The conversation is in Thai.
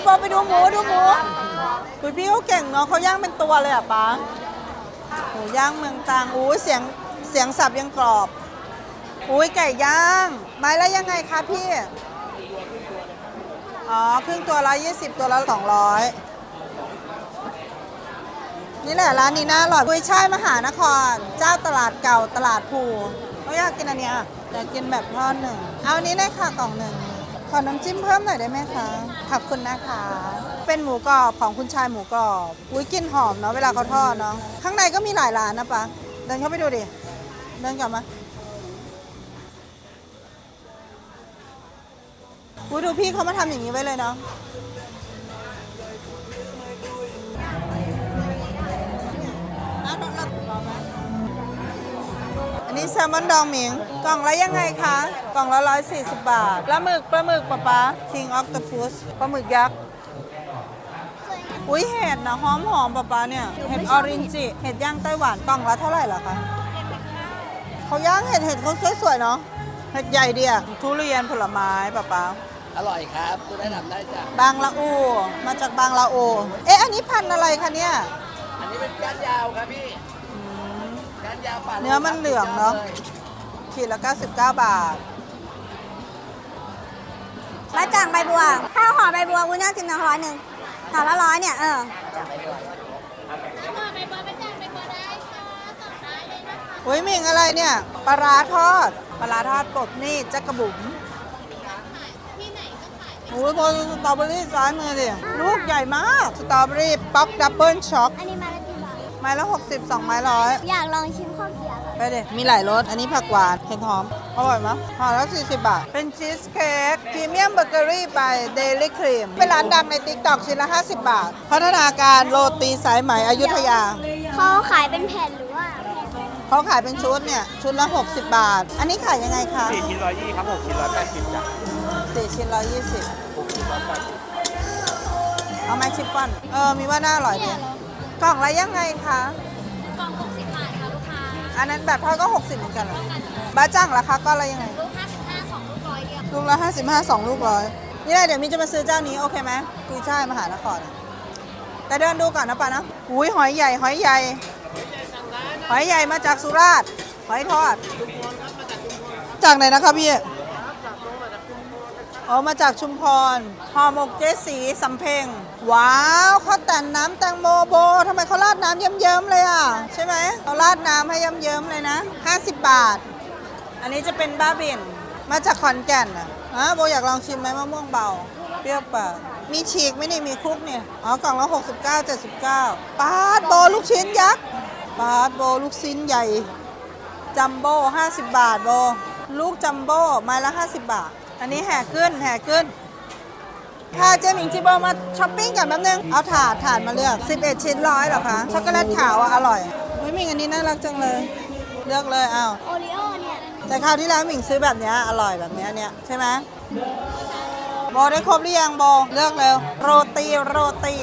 ยบอไปดูหมูดูหมูคุยพี่เขาเก่งเนาะเขาย่างเป็นตัวเลยอะป้าหมูย่างเมืองตรังอู้เสียงเสียงสับยังกรอบอุ้ยไก่ย่างไม้ละยังไงคะพี่อ๋อครึ่งตัวละ20ตัวละ200นี่แหละร้านนี้น่าอร่อยกุยช่ายมหานคร เจ้าตลาดเก่าตลาดภูเขาอยากกินอันเนี้ยอยากกินแบบทอดหนึ่ง เอาอันนี้ได้ค่ะกล่องหนึ่ง ขอน้ำจิ้มเพิ่มหน่อยได้ไหมคะขอบคุณนะคะ เป็นหมูกรอบของคุณชายหมูกรอบอุ้ยกลินหอมเนาะเวลาเขาทอดเนาะข้างในก็มีหลายร้านนะปะเดินเข้าไปดูดิเดินกลับมาอุ้ยดูพี่เขามาทำอย่างนี้ไว้เลยเนาะ นนี้แซลมอนดองหมิง กล่องละยังไงคะ กล่องละ140บาท ปลาหมึกปลาหมึกปะป๊า King of the Fish ปลาหมึกยักษ์ อุ้ยเห็ดนะหอมหอมๆปะป๊าเนี่ย เห็ดออรินจิ เห็ดย่างไต้หวัน กล่องละเท่าไหร่เหรอคะเขาย่างเห็ดเห็ดเขาสวยๆเนาะ เห็ดใหญ่ดีอะทุเรียนผลไม้ปะป๊าอร่อยครับคุณแนะนำได้จ้ะบางละอู มาจากบางละอู เอ๊ะ อันนี้พันธุ์อะไรคะเนี่ย อันนี้เป็นก้านยาวครับพี่ก้านยาวป่า เนื้อมันเหลืองเนอะขีดละ 99 บาทมาจากใบบัว ข้าวห่อใบบัววุ้นน่ากินนะร้อยหนึ่งห่อละร้อยเนี่ยเอออุ้ยมิงอะไรเนี่ยปลาร้าทอดปลาร้าทอดปลดนี่จักกระบุ๋มโอ้ยบนสตรอเบอรี่ซ้ายมือดิลูกใหญ่มาก สตรอเบอรี่ป๊อกดับเบิลช็อกอันนี้มาละกี่บาท ไม้ละ60 2ไม้ร้อยอยากลองชิมข้าวเกรี๊ยวไปดิมีหลายรส อันนี้ผักหวานเห็ดหอม อร่อยมั้ยห่อละ40 บาท เป็นชีสเค้กพรีเมียมเบเกอรี่ไปเดลี่ครีมเป็นร้านดังในติ๊กต็อกชิ้นละ 50 บาท พัฒนาการโรตีสายไหมอยุธยา เขาขายเป็นแผ่นหรือว่าแผ่นเขาขายเป็นชุดเนี่ย ชุดละ 60 บาท อันนี้ขายยังไงคะสี่ชิ้นร้อยยี่ครับหกชิ้นร้อยแปดสิบจ้ะสี่ชิ้นร้อยยี่สิบหกชิ้นร้อยแปดสิบเอาไหมชิปปอนเออมีว่าน่าอร่อยดี กล่องละยังไงคะกล่อง60บาทค่ะลูกค้าอันนั้นแบบทอดก็ 60เหมือนกันเหรอบ้าจังราคาก็ละยังไงลูก55 2ลูกร้อยเดียวลูกละ55 2ลูกร้อยนี่แหละเดี๋ยวมีจะมาซื้อเจ้านี้โอเคไหมกุยช่ายมหานครอะแต่เดินดูก่อนนะป่ะนะอุ้ยหอยใหญ่หอยใหญ่ หอยใหญ่มาจากสุราษฎร์หอยทอด จากไหนนะครับพี่อ๋อมาจากชุมพรห่อหมกเจ๊สีสำเพ็งว้าวเขาแต่น น้ำเยิ้มๆเลยอะ ใช่ไหมเขาราดน้ำให้เยิ้มๆเลยนะ 50 บาท อันนี้จะเป็นบ้าบินมาจากขอนแก่นอะฮะโบอยากลองชิมไหมมะม่วงเบา เปรี้ยวปากมีฉีกไหม่นี่มีคลุกเนี่ย อ๋อกล่องละ69 79ปาดโบลูกชิ้นยักษ์ปาดโบลูกชิ้นใหญ่ จัมโบ้50 บาทโบ ลูกจัมโบ้ไม้ละ 50 บาท อันนี้แห่ขึ้นแห่ขึ้น ค่ะเจมิงจิโบมาช้อปปิ้งกันแป๊บนึง เอาถาดถาดมาเลือก 11 ชิ้นร้อยเหรอคะ ช็อกโกแลตขาวอะอร่อยไม่มิงอันนี้น่ารักจังเลย เลือกเลยอ้าวโอริโอเนี่ยแต่คราวที่แล้วหมิงซื้อแบบเนี้ยอร่อยแบบเนี้ยเนี่ยใช่ไหมโบได้ครบหรือยังโบเลือกเร็วโรตีโรตี